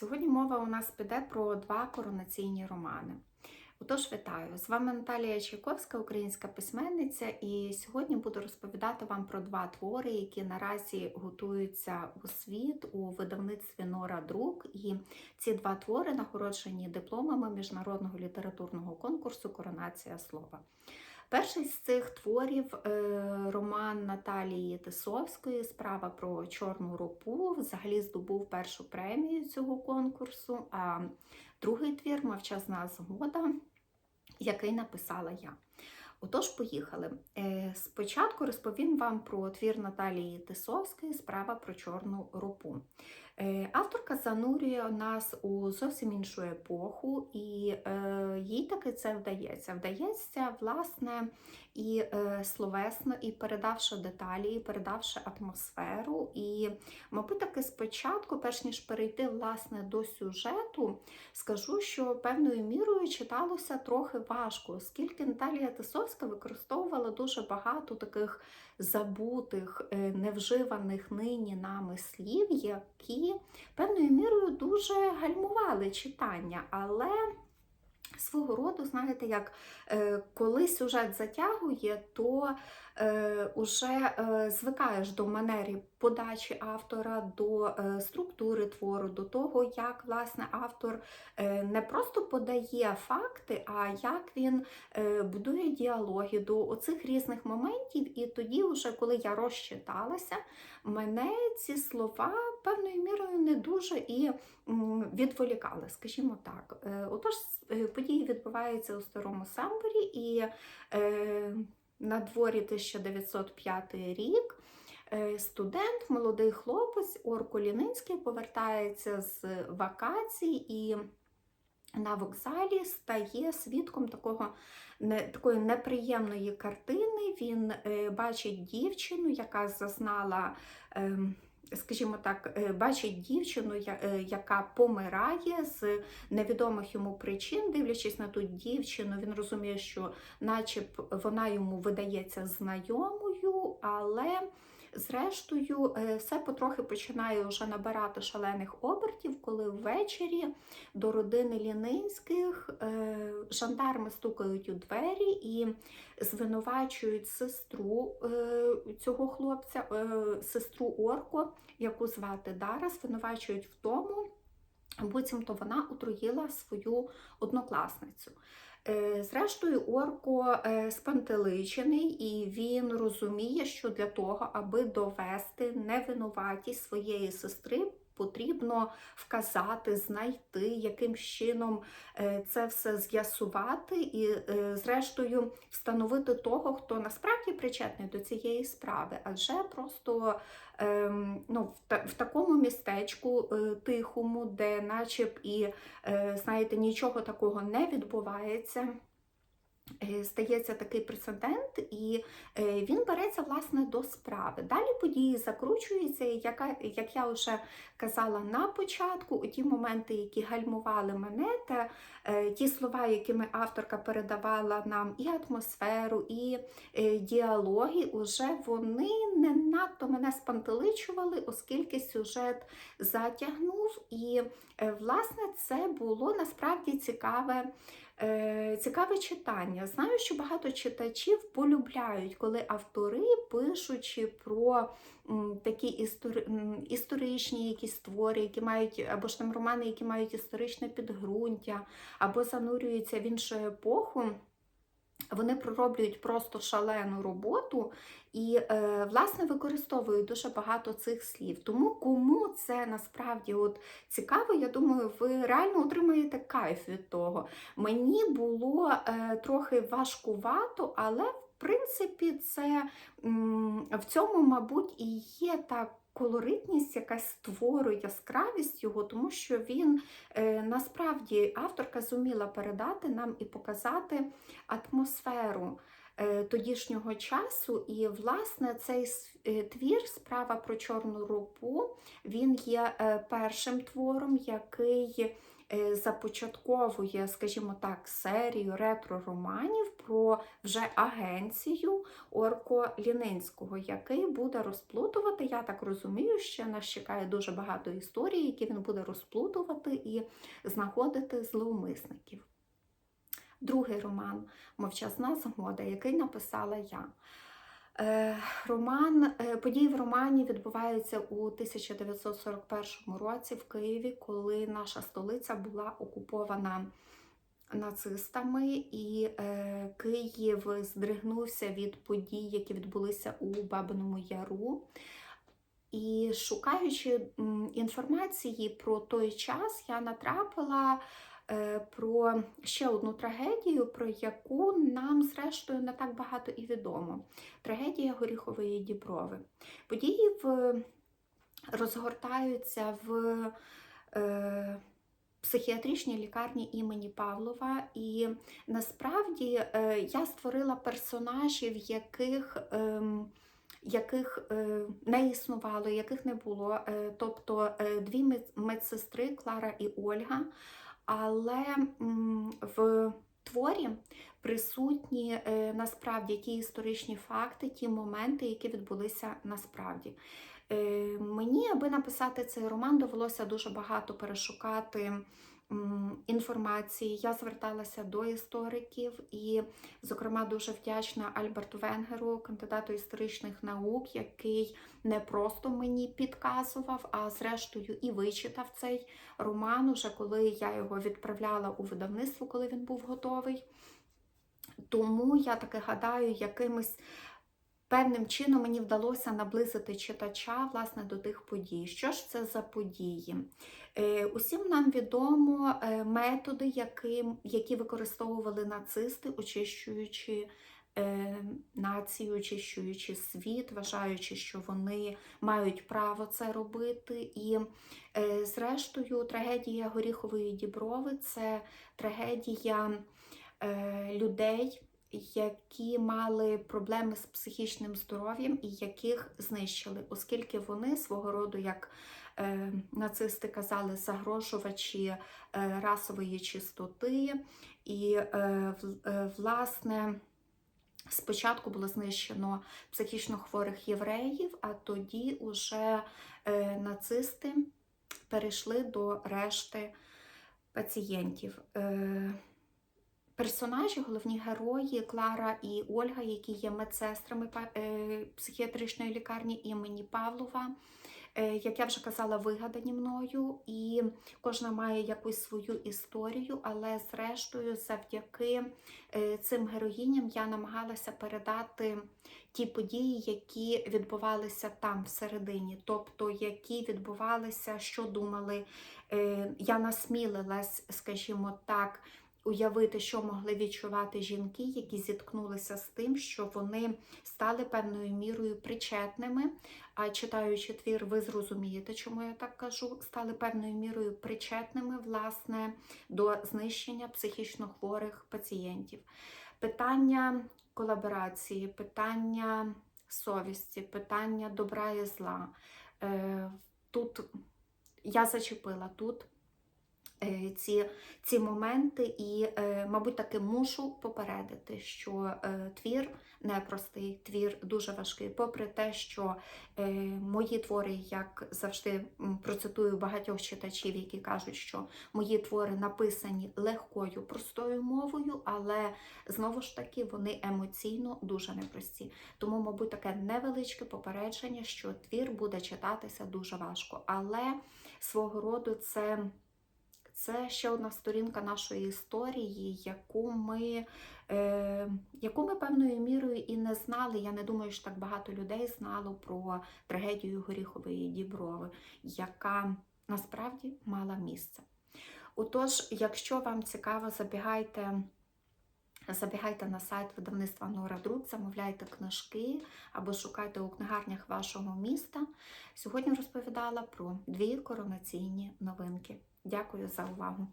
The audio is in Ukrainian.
Сьогодні мова у нас піде про два коронаційні романи. Отож, вітаю! З вами Наталія Чайковська, українська письменниця, і сьогодні буду розповідати вам про два твори, які наразі готуються у світ у видавництві Нора Друк. І ці два твори нагороджені дипломами міжнародного літературного конкурсу Коронація слова. Перший з цих творів е, роман Наталії Тисовської Справа про Чорну ропу взагалі здобув першу премію цього конкурсу. А другий твір Мовчазна згода, який написала я. Отож, поїхали. Е, Спочатку розповім вам про твір Наталії Тисовської Справа про Чорну ропу. Е, Авторка занурює нас у зовсім іншу епоху, і е, їй таки це вдається. Вдається, власне, і е, словесно, і передавши деталі, і передавши атмосферу. І, мабуть, таки спочатку, перш ніж перейти власне до сюжету, скажу, що певною мірою читалося трохи важко, оскільки Наталія Тисовська використовувала дуже багато таких забутих, невживаних нині нами слів, які певною мірою дуже гальмували читання, але свого роду, знаєте, як е, коли сюжет затягує, то е, уже е, звикаєш до манери подачі автора, до е, структури твору, до того, як власне автор е, не просто подає факти, а як він е, будує діалоги до оцих різних моментів. І тоді, вже, коли я розчиталася, мене ці слова певною мірою не дуже і відволікали, скажімо так. Отож, події відбуваються у старому самборі і на дворі 1905 рік. Е, Студент, молодий хлопець Орко Лінинський повертається з вакацій і на вокзалі стає свідком такого не такої неприємної картини. Він е, бачить дівчину, яка зазнала. Е, Скажімо так, е, бачить дівчину, е, яка помирає з невідомих йому причин, дивлячись на ту дівчину, він розуміє, що наче б вона йому видається знайомою, але зрештою е, все потрохи починає вже набирати шалених обертів, коли ввечері до родини Лінинських е, жандарми стукають у двері і звинувачують сестру е, цього хлопця, сестру Орко, яку звати Дара, звинувачують в тому, буцімто вона отруїла свою однокласницю. Е, Зрештою, Орко е, спантеличений, і він розуміє, що для того, аби довести невинуватість своєї сестри, потрібно вказати, знайти, яким чином е, це все з'ясувати, і, е, зрештою, встановити того, хто насправді причетний до цієї справи, адже просто ем, ну, в, такому містечку е, тихому, де начеб і знаєте, нічого такого не відбувається. Е, Стається такий прецедент, і е, він береться власне до справи. Далі події закручуються, як я вже казала на початку, ті моменти, які гальмували мене, та е, ті слова, якими авторка передавала нам і атмосферу, і діалоги, уже вони не надто мене спантеличували, оскільки сюжет затягнув. І, власне, це було насправді цікаве. Е, Цікаве читання. Знаю, що багато читачів полюбляють, коли автори, пишучи про такі істори... історичні якісь твори, які мають, або ж там романи, які мають історичне підґрунтя, або занурюються в іншу епоху. Вони пророблюють просто шалену роботу і, е, власне, використовують дуже багато цих слів. Тому кому це насправді от цікаво, я думаю, ви реально отримаєте кайф від того. Мені було е, трохи важкувато, але в принципі це в цьому, мабуть, і є та колоритність, якась створює яскравість його, тому що він е, насправді авторка зуміла передати нам і показати атмосферу е, тодішнього часу. І, власне, цей е, твір, справа про чорну ропу, він є першим твором, який започатковує, скажімо так, серію ретро-романів про вже агенцію Орко Лінинського, який буде розплутувати, я так розумію, ще нас чекає дуже багато історій, які він буде розплутувати і знаходити зловмисників. Другий роман Мовчазна згода, який написала я. Е, Роман, е, події в романі відбуваються у 1941 році в Києві, коли наша столиця була окупована нацистами, і е, Київ здригнувся від подій, які відбулися у Бабиному Яру. І шукаючи інформації про той час, я натрапила про ще одну трагедію, про яку нам, зрештою, не так багато і відомо. Трагедія Горіхової Діброви. Події в, розгортаються в е, психіатричній лікарні імені Павлова, і насправді е, я створила персонажів, яких. ем, яких е, не існувало, яких не було. Е, Тобто е, дві медсестри Клара і Ольга, але в творі присутні е, насправді ті історичні факти, ті моменти, які відбулися насправді. Е, Мені, аби написати цей роман, довелося дуже багато перешукати інформації. Я зверталася до істориків і, зокрема, дуже вдячна Альберту Венгеру, кандидату історичних наук, який не просто мені підказував, а зрештою і вичитав цей роман, уже коли я його відправляла у видавництво, коли він був готовий. Тому я таки гадаю, якимось певним чином мені вдалося наблизити читача власне до тих подій. Що ж це за події? Е, Усім нам відомо е, методи, які, які використовували нацисти, очищуючи е, націю, очищуючи світ, вважаючи, що вони мають право це робити. І, зрештою, трагедія Горіхової Діброви це трагедія людей, які мали проблеми з психічним здоров'ям і яких знищили, оскільки вони свого роду, як е, нацисти казали, загрожувачі е, расової чистоти, і е, е, власне. Спочатку було знищено психічно хворих євреїв, а тоді уже е, нацисти перейшли до решти пацієнтів. Е, персонажі, головні герої Клара і Ольга, які є медсестрами е, психіатричної лікарні імені Павлова. е, Як я вже казала, вигадані мною, і кожна має якусь свою історію, але зрештою, завдяки е, цим героїням я намагалася передати ті події, які відбувалися там всередині, тобто які відбувалися, що думали. Я насмілилась, скажімо так, уявити, що могли відчувати жінки, які зіткнулися з тим, що вони стали певною мірою причетними. А читаючи твір, ви зрозумієте, чому я так кажу, стали певною мірою причетними власне до знищення психічно хворих пацієнтів. Питання колаборації, питання совісті, питання добра і зла. Е, Тут я зачепила тут ці, ці моменти, і, е, мабуть, таки мушу попередити, що е, твір непростий, твір дуже важкий. Попри те, що е, мої твори, як завжди, процитую багатьох читачів, які кажуть, що мої твори написані легкою, простою мовою, але знову ж таки вони емоційно дуже непрості. Тому, мабуть, таке невеличке попередження, що твір буде читатися дуже важко. Але свого роду це, це ще одна сторінка нашої історії, яку ми, е, яку ми певною мірою і не знали. Я не думаю, що так багато людей знало про трагедію Горіхової Діброви, яка насправді мала місце. Отож, якщо вам цікаво, забігайте. Забігайте на сайт видавництва Нора Друк, замовляйте книжки або шукайте у книгарнях вашого міста. Сьогодні розповідала про дві коронаційні новинки. Дякую за увагу!